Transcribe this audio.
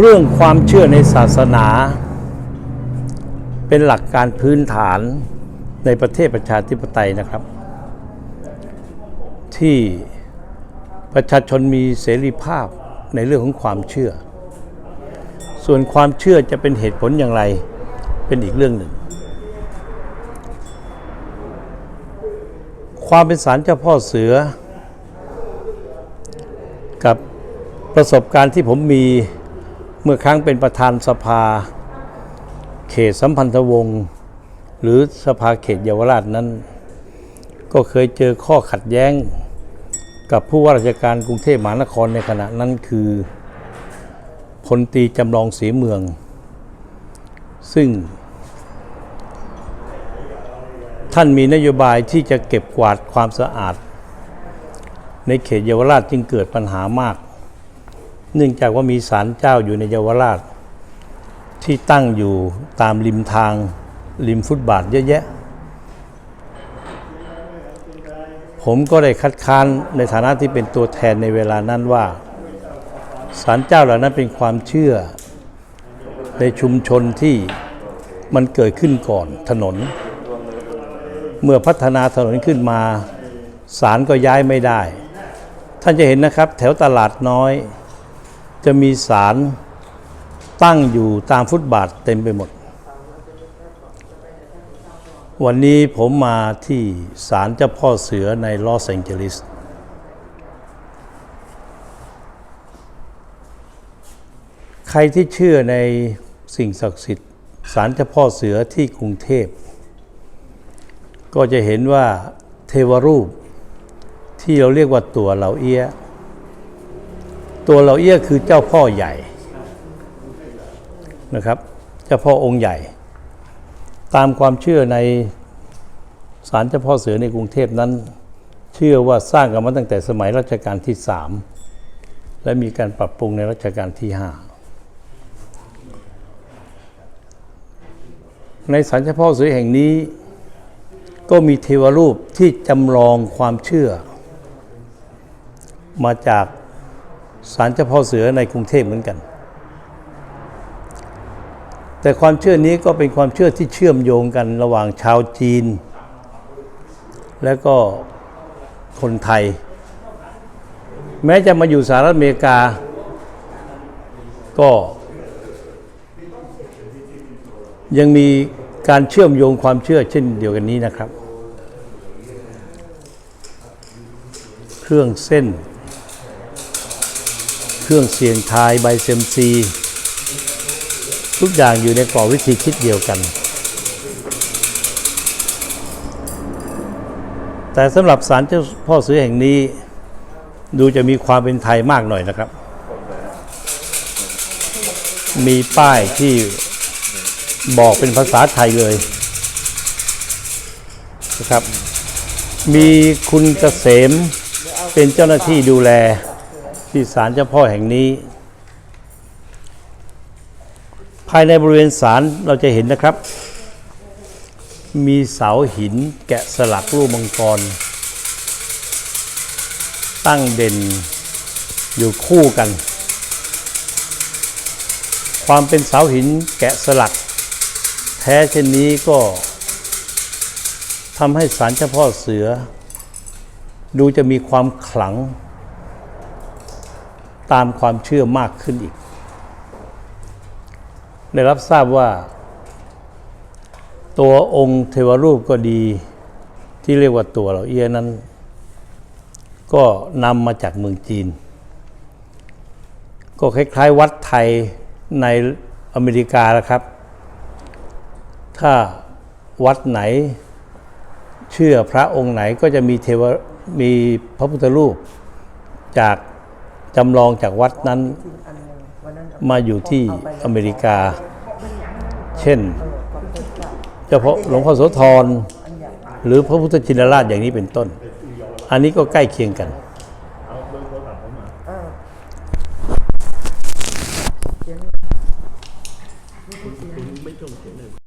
เรื่องความเชื่อในศาสนา เป็นหลักการพื้นฐานในประเทศประชาธิปไตยนะครับ ที่ประชาชนมีเสรีภาพในเรื่องของความเชื่อ ส่วนความเชื่อจะเป็นเหตุผลอย่างไรเป็นอีกเรื่องหนึ่ง ความเป็นสารเจ้าพ่อเสือ กับประสบการณ์ที่ผมมี เมื่อครั้งเป็นประธานสภา เขตสัมพันธวงศ์หรือสภาเขตเยาวราชนั้น ก็เคยเจอข้อขัดแย้งกับผู้ว่าราชการกรุงเทพมหานครในขณะนั้นคือพลตีจำลองศรีเมือง ซึ่ง ท่านมีนโยบายที่จะเก็บกวาดความสะอาด ในเขตเยาวราชจึงเกิดปัญหามาก เนื่องจากว่ามีศาลเจ้าอยู่ในเยาวราช ที่ตั้งอยู่ตามริมทางริมฟุตบาทเยอะแยะ ผมก็ได้คัดค้านในฐานะที่เป็นตัวแทนในเวลานั้นว่าศาลเจ้าเหล่านั้นเป็นความเชื่อในชุมชนที่มันเกิดขึ้นก่อนถนน เมื่อพัฒนาถนนขึ้นมาศาลก็ย้ายไม่ได้ ท่านจะเห็นนะครับ แถวตลาดน้อย จะมีศาลตั้งอยู่ตามฟุตบาทเต็มไปหมด วันนี้ผมมาที่ศาลเจ้าพ่อเสือในลอสแองเจลิส ใครที่เชื่อในสิ่งศักดิ์สิทธิ์ศาลเจ้าพ่อเสือที่กรุงเทพ ก็จะเห็นว่าเทวรูปที่เราเรียกว่าตัวเหล่าเอี้ย ตัวเหล่าเอี้ยคือเจ้าพ่อใหญ่นะครับ เจ้าพ่อองค์ใหญ่ ตามความเชื่อในศาลเจ้าพ่อเสือในกรุงเทพนั้น เชื่อว่าสร้างกันมาตั้งแต่สมัยรัชกาลที่สามและมีการปรับปรุงในรัชกาลที่ห้าในศาลเจ้าพ่อเสือแห่งนี้ ก็มีเทวรูปที่จำลองความเชื่อ มาจาก ศาลเจ้าพ่อเสือในกรุงเทพเหมือนกัน แต่ความเชื่อนี้ก็เป็นความเชื่อที่เชื่อมโยงกันระหว่างชาวจีน และก็คนไทย แม้จะมาอยู่สหรัฐอเมริกา ก็ยังมีการเชื่อมโยงความเชื่อเช่นเดียวกันนี้นะครับ เครื่องเส้น เครื่องเสียงทายใบเซมซี ทุกอย่างอยู่ในกรอบวิธีคิดเดียวกัน แต่สำหรับศาลเจ้าพ่อซื้อแห่งนี้ ดูจะมีความเป็นไทยมากหน่อยนะครับ มีป้ายที่บอกเป็นภาษาไทยเลยนะครับ มีคุณเกษมเป็นเจ้าหน้าที่ดูแล ที่ศาลเจ้าพ่อแห่งนี้ ภายในบริเวณศาลเราจะเห็นนะครับ มีเสาหินแกะสลักรูปมังกร ตั้งเด่นอยู่คู่กัน ความเป็นเสาหินแกะสลัก แท้เช่นนี้ก็ทำให้สารเจ้าพ่อเสือ ดูจะมีความขลัง ตามความเชื่อมากขึ้นอีก ได้รับทราบว่า ตัวองค์เทวรูปก็ดีที่เรียกว่าตัวเหล่าเอียนั้น ก็นำมาจากเมืองจีน ก็คล้ายๆวัดไทยในอเมริกาแล้วครับ ถ้าวัดไหนเชื่อพระองค์ไหนก็จะมีเทวมีพระพุทธรูปจาก จำลองจากวัดนั้นมาอยู่ที่อเมริกา เช่นเจ้าพ่อหลวงพ่อโสธรหรือพระพุทธชินราชอย่างนี้เป็นต้น อันนี้ก็ใกล้เคียงกัน